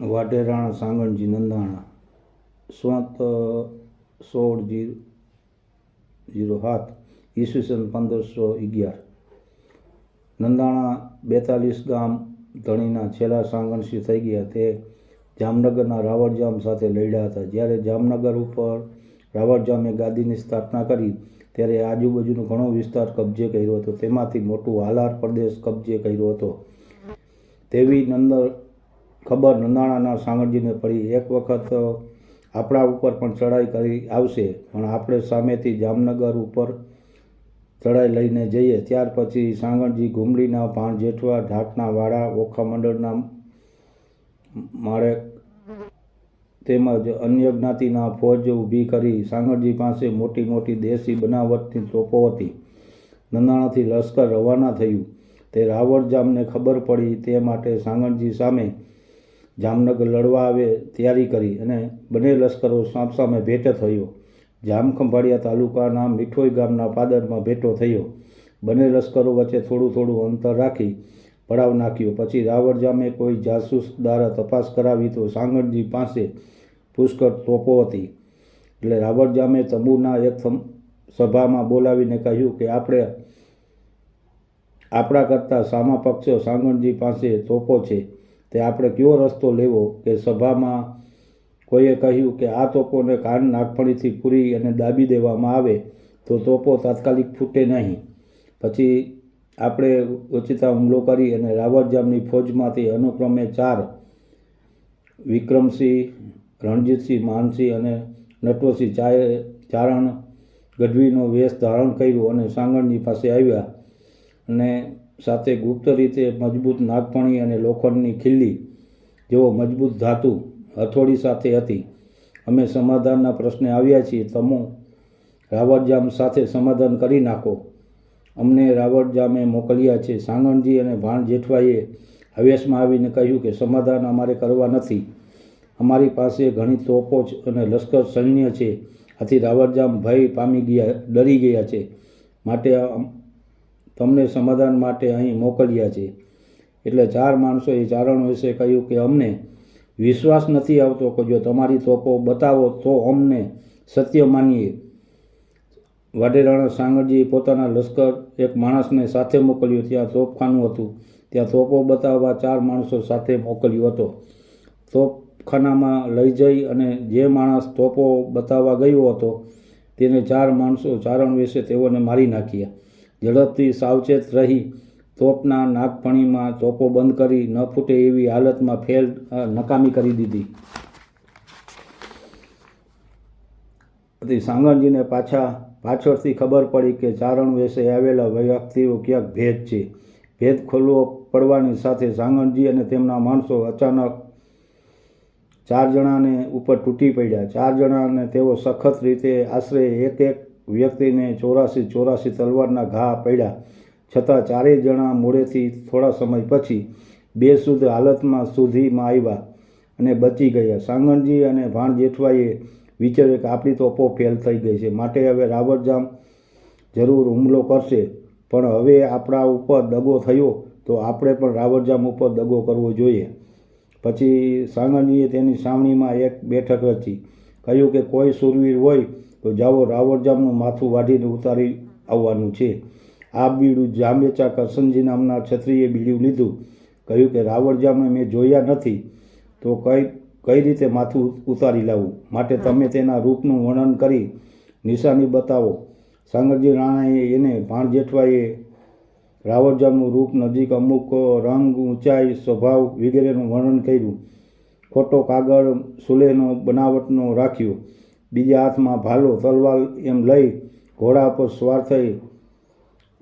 વાઢેરાણા સાંગણજી, નંદાણા, સ્વાત, સોળ zero zero સાત ઈસવીસન પંદરસો અગિયાર. નંદાણા બેતાલીસ ગામ ધણીના છેલ્લા સાંગણસી થઈ ગયા. તે જામનગરના રાવળજામ સાથે લડ્યા હતા. જ્યારે જામનગર ઉપર રાવળજામે ગાદીની સ્થાપના કરી, ત્યારે આજુબાજુનો ઘણો વિસ્તાર કબજે કર્યો હતો. તેમાંથી મોટું હાલાર પ્રદેશ કબજે કર્યો હતો. તેવી નંદ ખબર નંદાણાના સાંગણજીને પડી. એક વખત આપણા ઉપર પણ ચડાઈ કરી આવશે, પણ આપણે સામેથી જામનગર ઉપર ચડાઈ લઈને જઈએ. ત્યાર પછી સાંગણજી ઘુમડીના ભાણ જેઠવા ઢાટના વાડા ઓખા મંડળના માળે તેમજ અન્ય જ્ઞાતિના ફોજ ઊભી કરી સાંગણજી પાસે મોટી મોટી દેશી બનાવટની તોપો હતી. નંદાણાથી લશ્કર રવાના થયું. તે રાવળજામને ખબર પડી તે માટે સાંગણજી સામે જામનગર લડવા આવે તૈયારી કરી અને બંને લશ્કરો સામસામે ભેટ થયો. જામખંભાળિયા તાલુકાના મીઠોઈ ગામના પાદરમાં ભેટો થયો. બંને લશ્કરો વચ્ચે થોડું થોડું અંતર રાખી પડાવ નાખ્યો. પછી રાવળજામે કોઈ જાસૂસ દ્વારા તપાસ કરાવી તો સાંગણજી પાસે પુષ્કળ તોપો હતી. એટલે રાવળજામે તંબુના એક સમ- સભામાં બોલાવીને કહ્યું કે આપણે, આપણા કરતાં સામા પક્ષો સાંગણજી પાસે તોપો છે. તે આપણે કયો રસ્તો લેવો કે સભામાં કોઈએ કહ્યું કે આ તોપોને કાન નાગફણીથી પૂરી અને દાબી દેવામાં આવે, તો તોપો તાત્કાલિક ફૂટે નહીં. પછી આપણે ઉચિતા હુમલો કરી અને રાવળજામની ફોજમાંથી અનુક્રમે ચાર વિક્રમસિંહ, રણજીતસિંહ માનસિંહ અને નટવરસિંહ ચારે ચારણ ગઢવીનો વેશ ધારણ કર્યો અને સાંગણની પાસે આવ્યા અને સાથે ગુપ્ત રીતે મજબૂત નાગપણી અને લોખંડની ખીલ્લી જેવો મજબૂત ધાતુ હથોડી સાથે હતી. અમે સમાધાનના પ્રશ્ને આવ્યા છીએ. તમો રાવળજામ સાથે સમાધાન કરી નાખો. અમને રાવળજામે મોકલ્યા છે. સાંગણજી અને ભાણ જેઠવાએ હવેશમાં આવીને કહ્યું કે સમાધાન અમારે કરવા નથી. અમારી પાસે ઘણી તોપો અને લશ્કર સૈન્ય છે. આથી રાવળજામ ભય પામી ગયા, ડરી ગયા છે. માટે તમને સમાધાન માટે અહીં મોકલ્યા છે. એટલે ચાર માણસોએ ચારણ વિશે કહ્યું કે, અમને વિશ્વાસ નથી આવતો કે જો તમારી તોપો બતાવો તો અમને સત્ય માનીએ. વાઢેરાણા સાંગરજીએ પોતાના લશ્કર એક માણસને સાથે મોકલ્યો. ત્યાં તોપખાનું હતું. ત્યાં તોપો બતાવવા ચાર માણસો સાથે મોકલ્યો હતો. તોપખાનામાં લઈ જઈ અને જે માણસ તોપો બતાવવા ગયો હતો, તેને ચાર માણસો ચારણ વિશે તેઓને મારી નાખ્યા. ઝડપથી સાવચેત રહી, તોપના નાગફણીમાં તોપો બંધ કરી ન ફૂટે એવી હાલતમાં ફેલ નકામી કરી દીધી. સાંગણજીને પાછા, પાછળથી ખબર પડી કે ચારણ વેશે આવેલા વ્યક્તિઓ ક્યાંક ભેદ છે. ભેદ ખોલવો પડવાની સાથે સાંગણજી અને તેમના માણસો અચાનક ચાર જણાને ઉપર તૂટી પડ્યા. ચાર જણાને તેઓ સખત રીતે આશરે એક એક વ્યક્તિને ચોરાસી ચોરાસી તલવારના ઘા પડ્યા. છતાં ચારેય જણા મોડેથી થોડા સમય પછી બેશુદ્ધ હાલતમાં સુધીમાં આવ્યા અને બચી ગયા. સાંગણજી અને ભાણ જેઠવાએ વિચાર્યું કે આપણી તોપો ફેલ થઈ ગઈ છે. માટે હવે રાવરજામ જરૂર હુમલો કરશે. પણ હવે આપણા ઉપર દગો થયો તો આપણે પણ રાવરજામ ઉપર દગો કરવો જોઈએ. પછી સાંગણજીએ તેની સાવણીમાં એક બેઠક રચી. કહ્યું કે કોઈ સુરવીર હોય તો જાઓ રાવળજામનું માથું વાઢીને ઉતારી આવવાનું છે. આ બીડું જાંબેચા કરસનજી નામના છત્રીએ બીડું લીધું. કહ્યું કે રાવળજામને મેં જોયા નથી, તો કઈ કઈ રીતે માથું ઉતારી લાવવું માટે તમે તેના રૂપનું વર્ણન કરી નિશાની બતાવો. સાંગરજી રાણાએ એને ભાણ જેઠવાએ રાવળજામનું રૂપ નજીક અમુક રંગ, ઊંચાઈ, સ્વભાવ વગેરેનું વર્ણન કર્યું. ખોટો કાગળ, સુલેનો બનાવટનો રાખ્યો. બીજા હાથમાં ભાલો, તલવાર એમ લઈ ઘોડા પર સવાર થઈ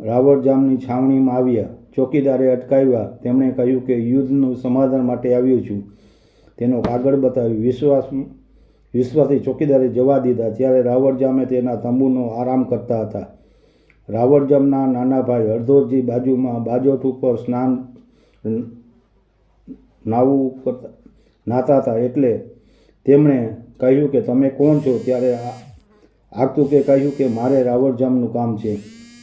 રાવળજામની છાવણીમાં આવ્યા. ચોકીદારે અટકાવ્યા. તેમણે કહ્યું કે યુદ્ધનું સમાધાન માટે આવ્યું છું. તેનો કાગળ બતાવી વિશ્વાસ, વિશ્વાસથી ચોકીદારે જવા દીધા. ત્યારે રાવળજામે તેના તંબુનો આરામ કરતા હતા. રાવળજામના નાના ભાઈ હરદોરજી બાજુમાં બાજોટ ઉપર સ્નાન નાવું કરતા નાતા હતા. એટલે તેમણે કહ્યું કે તમે કોણ છો? ત્યારે આ- આગતુકે કહ્યું કે મારે રાવળજામનું કામ છે.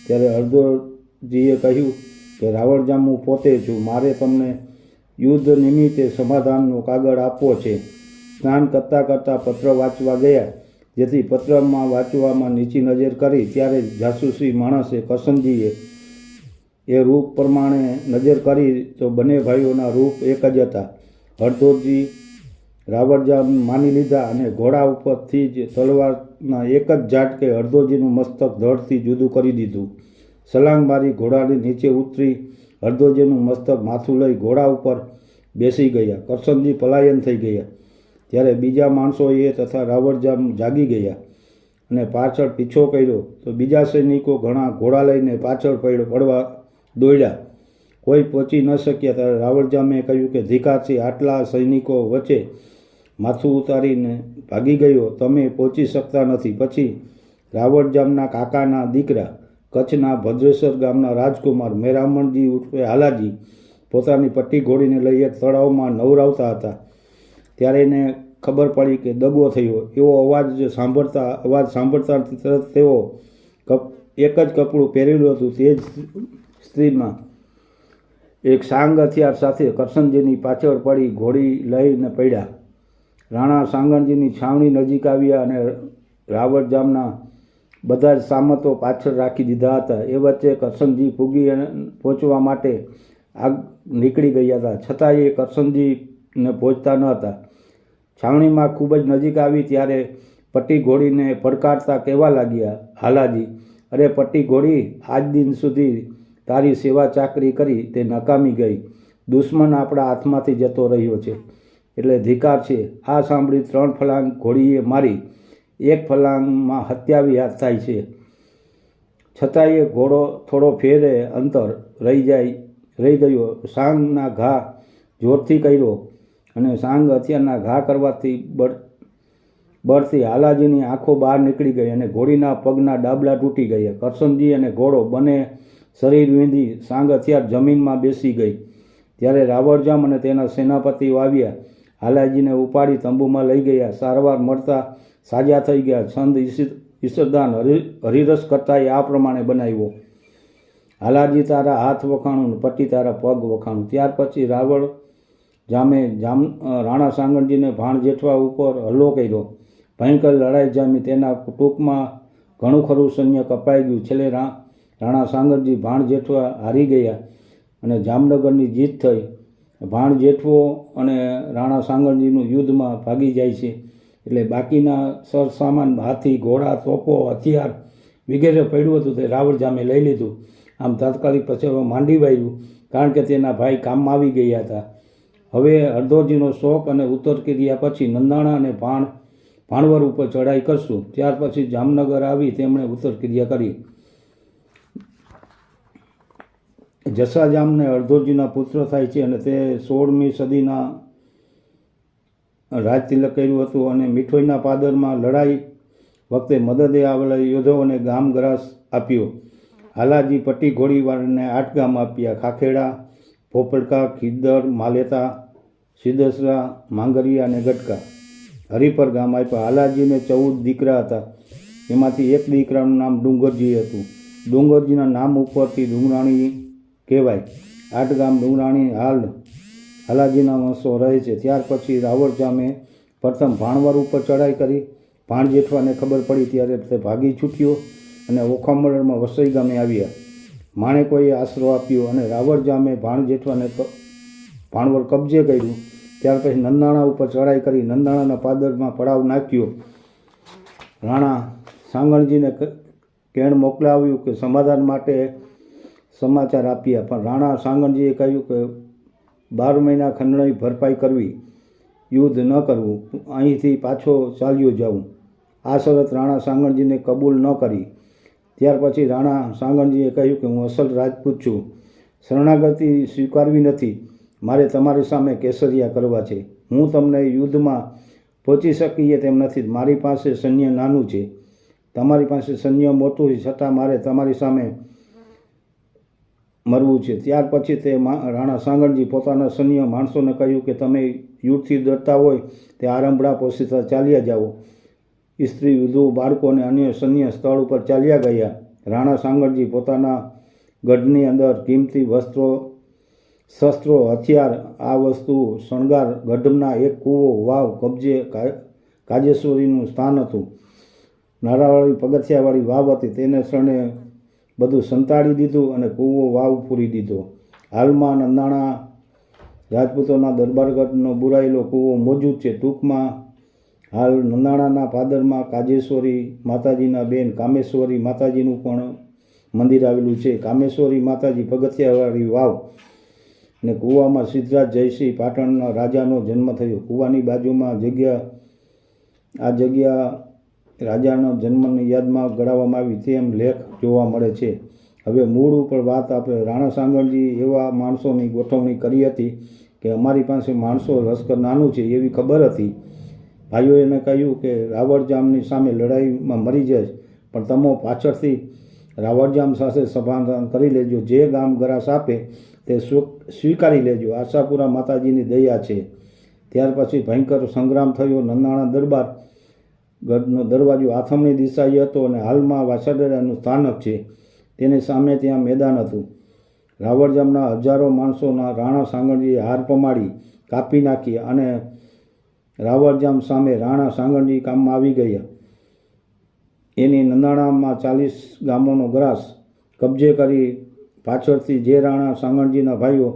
ત્યારે હળદોરજીએ કહ્યું કે રાવળજામ, હું પોતે છું. મારે તમને યુદ્ધ નિમિત્તે સમાધાનનો કાગળ આપવો છે. સ્નાન કરતાં કરતાં પત્ર વાંચવા ગયા, જેથી પત્રમાં વાંચવામાં નીચી નજર કરી. ત્યારે જાસૂસી માણસે કસનજીએ એ રૂપ પ્રમાણે નજર કરી તો બંને ભાઈઓના રૂપ એક જ હતા. હરધોજી રાવણજામ માની લીધા અને ઘોડા ઉપરથી જ તલવારના એક જ ઝાટકે હરદોજીનું મસ્તક ધડથી જુદું કરી દીધું. સલાંગ મારી ઘોડાની નીચે ઉતરી હરદોજીનું મસ્તક માથું લઈ ઘોડા ઉપર બેસી ગયા. કરશનજી પલાયન થઈ ગયા. ત્યારે બીજા માણસોએ તથા રાવણજામ જાગી ગયા અને પાછળ પીછો કર્યો. તો બીજા સૈનિકો ઘણા ઘોડા લઈને પાછળ પડ્યો પડવા દોડ્યા. કોઈ પહોંચી ન શક્યા. ત્યારે રાવણજામે કહ્યું કે ધિકારથી આટલા સૈનિકો વચ્ચે માથું ઉતારીને ભાગી ગયો. તમે પહોંચી શકતા નથી. પછી રાવણજામના કાકાના દીકરા કચ્છના ભદ્રેશ્વર ગામના રાજકુમાર મેરામણજી ઉર્ફે હાલાજી પોતાની પટ્ટી ઘોડીને લઈ એક તળાવમાં નવરાવતા હતા. ત્યારે એને ખબર પડી કે દગો થયો. એવો અવાજ સાંભળતા અવાજ સાંભળતા તરત તેઓ કપ, એક જ કપડું પહેરેલું હતું. તે જ સ્ત્રીમાં એક સાંગ હથિયાર સાથે કરશનજીની પાછળ પડી ઘોડી લઈને પડ્યા. રાણા સાંગણજીની છાવણી નજીક આવ્યા અને રાવળ જામના બધા જ સામતો પાછળ રાખી દીધા હતા. એ વચ્ચે કરસનજી ફૂગી પહોંચવા માટે આગ નીકળી ગયા હતા. છતાં એ કરસનજીને પહોંચતા ન હતા. છાવણીમાં ખૂબ જ નજીક આવી ત્યારે પટ્ટી ઘોડીને પડકારતા કહેવા લાગ્યા, હાલાજી, અરે પટ્ટી ઘોડી, આજ દિન સુધી તારી સેવા ચાકરી કરી તે નકામી ગઈ. દુશ્મન આપણા હાથમાંથી જતો રહ્યો છે. એટલે ધિકાર છે. આ સાંભળી ત્રણ ફલાંગ ઘોડીએ મારી, એક ફલાંગમાં હત્યાવી થાય છે. છતાંય ઘોડો થોડો ફેરે અંતર રહી જાય, રહી ગયો. સાંગના ઘા જોરથી કર્યો અને સાંગ હથિયારના ઘા કરવાથી બળ, બળથી હાલાજીની આંખો બહાર નીકળી ગઈ અને ઘોડીના પગના ડાબલા તૂટી ગયા. કરશનજી અને ઘોડો બંને શરીર વીંધી સાંગ હથિયાર જમીનમાં બેસી ગઈ. ત્યારે રાવણજામ અને તેના સેનાપતિઓ આવ્યા. હાલાજીને ઉપાડી તંબુમાં લઈ ગયા. સારવાર મળતા સાજા થઈ ગયા. છંદ ઈશ્વરદાન હરિ, હરિરસ કરતાએ આ પ્રમાણે બનાવ્યો. હાલાજી તારા હાથ વખાણું ને પટ્ટી તારા પગ વખાણું. ત્યાર પછી રાવળ જામે જામ રાણા સાંગણજીને ભાણ જેઠવા ઉપર હલ્લો કર્યો. ભયંકર લડાઈ જામી. તેના ટૂંકમાં ઘણું ખરું સૈન્ય કપાઈ ગયું. છેલ્લે રાણા સાંગણજી ભાણ જેઠવા હારી ગયા અને જામનગરની જીત થઈ. ભાણ જેઠવો અને રાણા સાંગણજીનું યુદ્ધમાં ભાગી જાય છે. એટલે બાકીના સરસામાન, હાથી, ઘોડા, તોપો, હથિયાર વગેરે પડ્યું હતું તે રાવણ જામે લઈ લીધું. આમ તાત્કાલિક પછી માંડી વાળ્યું કારણ કે તેના ભાઈ કામમાં આવી ગયા હતા. હવે હરદોરજીનો શોખ અને ઉત્તર ક્રિયા પછી નંદાણા અને ભાણ, ભાણવર ઉપર ચડાઈ કરશું. ત્યાર પછી જામનગર આવી તેમણે ઉત્તર ક્રિયા કરી. જસાજામને અર્ધોજીના પુત્ર થાય છે અને તે સોળમી સદીના રાજ તિલક કર્યું હતું અને મીઠોઈના પાદરમાં લડાઈ વખતે મદદે આવેલા યોદ્ધાઓને ગામ ગ્રાસ આપ્યો. હાલાજી પટ્ટી ઘોડીવાળાને આઠ ગામ આપ્યા. ખાખેડા પોપડકા ખીદર, માલેતા, સિદ્ધસરા, માંગરિયા અને ગટકા. હરિપર ગામ આપ્યા. હાલાજીને ચૌદ દીકરા હતા. એમાંથી એક દીકરાનું નામ ડુંગરજી હતું. ડુંગરજીના નામ ઉપરથી ડુંગરાણી કહેવાય. આટગામ ડુંગરાણી હાલ હાલાજીના વંશો રહે છે. ત્યાર પછી રાવળ જામે પ્રથમ ભાણવર ઉપર ચડાઈ કરી. ભાણ જેઠવાને ખબર પડી ત્યારે તે ભાગી છૂટ્યો અને ઓખામરણમાં વસઈ ગામે આવ્યા. માણેકોએ આશરો આપ્યો અને રાવળ જામે ભાણ જેઠવાને ભાણવર કબજે કર્યું. ત્યાર પછી નંદાણા ઉપર ચડાઈ કરી નંદાણાના પાદરમાં પડાવ નાખ્યો. રાણા સાંગણજીને કેણ મોકલાવ્યું કે સમાધાન માટે સમાચાર આપ્યા પણ રાણા સાંગણજીએ કહ્યું કે બાર મહિના ખંડણી ભરપાઈ કરવી યુદ્ધ ન કરવું. અહીંથી પાછો ચાલ્યો જાઉં આ શરત રાણા સાંગણજીને કબૂલ ન કરી. ત્યાર પછી રાણા સાંગણજીએ કહ્યું કે હું અસલ રાજપૂત છું. શરણાગતિ સ્વીકારવી નથી. મારે તમારી સામે કેસરિયા કરવા છે. હું તમને યુદ્ધમાં પહોંચી શકીએ તેમ નથી. મારી પાસે સૈન્ય નાનું છે. તમારી પાસે સૈન્ય મોટું છે છતાં મારે તમારી સામે મરવું છે. ત્યાર પછી તે રાણા સાંગણજી પોતાના સૈન્ય માણસોને કહ્યું કે તમે યુદ્ધથી ડરતા હોય તે આરંભડા પોસીતા ચાલ્યા જાઓ. સ્ત્રી વિધુ બાળકો અને અન્ય સૈન્ય સ્થળ ઉપર ચાલ્યા ગયા. રાણા સાંગણજી પોતાના ગઢની અંદર કિંમતી વસ્ત્રો, શસ્ત્રો, હથિયાર, આ વસ્તુ, શણગાર, ગઢના એક કૂવો, વાવ, કબજે કાજેશ્વરીનું સ્થાન હતું. નારાવાળી પગથિયાવાળી વાવ હતી. તેને શરણે બધું સંતાડી દીધું અને કૂવો વાવ પૂરી દીધો. હાલમાં નંદાણા રાજપૂતોના દરબારગઢનો બુરાયેલો કૂવો મોજૂદ છે ટૂંકમાં. હાલ નંદાણાના પાદરમાં કાજેશ્વરી માતાજીના બેન કામેશ્વરી માતાજીનું પણ મંદિર આવેલું છે. કામેશ્વરી માતાજી પગથિયાવાળી વાવ અને કૂવામાં સિદ્ધરાજ જયસિંહ પાટણના રાજાનો જન્મ થયો. કૂવાની બાજુમાં જગ્યા, આ જગ્યા રાજાના જન્મની યાદમાં ગળાવવામાં આવી તેમ લેખ જોવા મળે છે. હવે મૂળ ઉપર વાત આપણે રાણા સાંગણજી એવા માણસોની ગોઠવણી કરી હતી કે અમારી પાસે માણસો લશ્કર નાનું છે એવી ખબર હતી. ભાઈઓએ એને કહ્યું કે રાવળજામની સામે લડાઈમાં મરી જાય પણ તમો પાછળથી રાવળજામ સાથે સભાધાન કરી લેજો. જે ગામ ગ્રાસ આપે તે સ્વ- સ્વીકારી લેજો. આશાપુરા માતાજીની દયા છે. ત્યાર પછી ભયંકર સંગ્રામ થયો. નંદાણા દરબાર ગઢનો દરવાજો આથમણી દિશાએ હતો અને હાલમાં વાસાડેરાનું સ્થાનક છે. તેની સામે ત્યાં મેદાન હતું. રાવળજામના હજારો માણસોના રાણા સાંગણજીએ હાર પમાડી, કાપી નાખી અને રાવળજામ સામે રાણા સાંગણજી કામમાં આવી ગયા. એની નંદાણામાં ચાલીસ ગામોનો ગ્રાસ કબજે કરી પાછળથી જે રાણા સાંગણજીના ભાઈઓ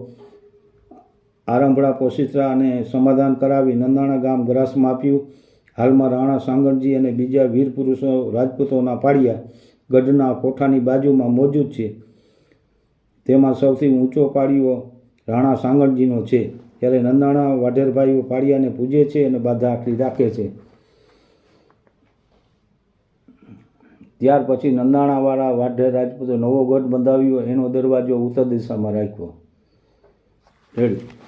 આરંભડા પોશિત્રા અને સમાધાન કરાવી નંદાણા ગામ ગ્રાસમાં આપ્યું હાલમાં રાણા સાંગણજી અને બીજા વીર પુરુષો રાજપૂતોના પાળિયા ગઢના કોઠાની બાજુમાં મોજૂદ છે. તેમાં સૌથી ઊંચો પાળિયો રાણા સાંગણજીનો છે. ત્યારે નંદાણા વાઢેરભાઈઓ પાળિયાને પૂજે છે અને બાધા આખરી રાખે છે. ત્યાર પછી નંદાણાવાળા વાઢેર રાજપૂતો નવો ગઢ બંધાવ્યો. એનો દરવાજો ઉત્તર દિશામાં રાખ્યો. રેડી.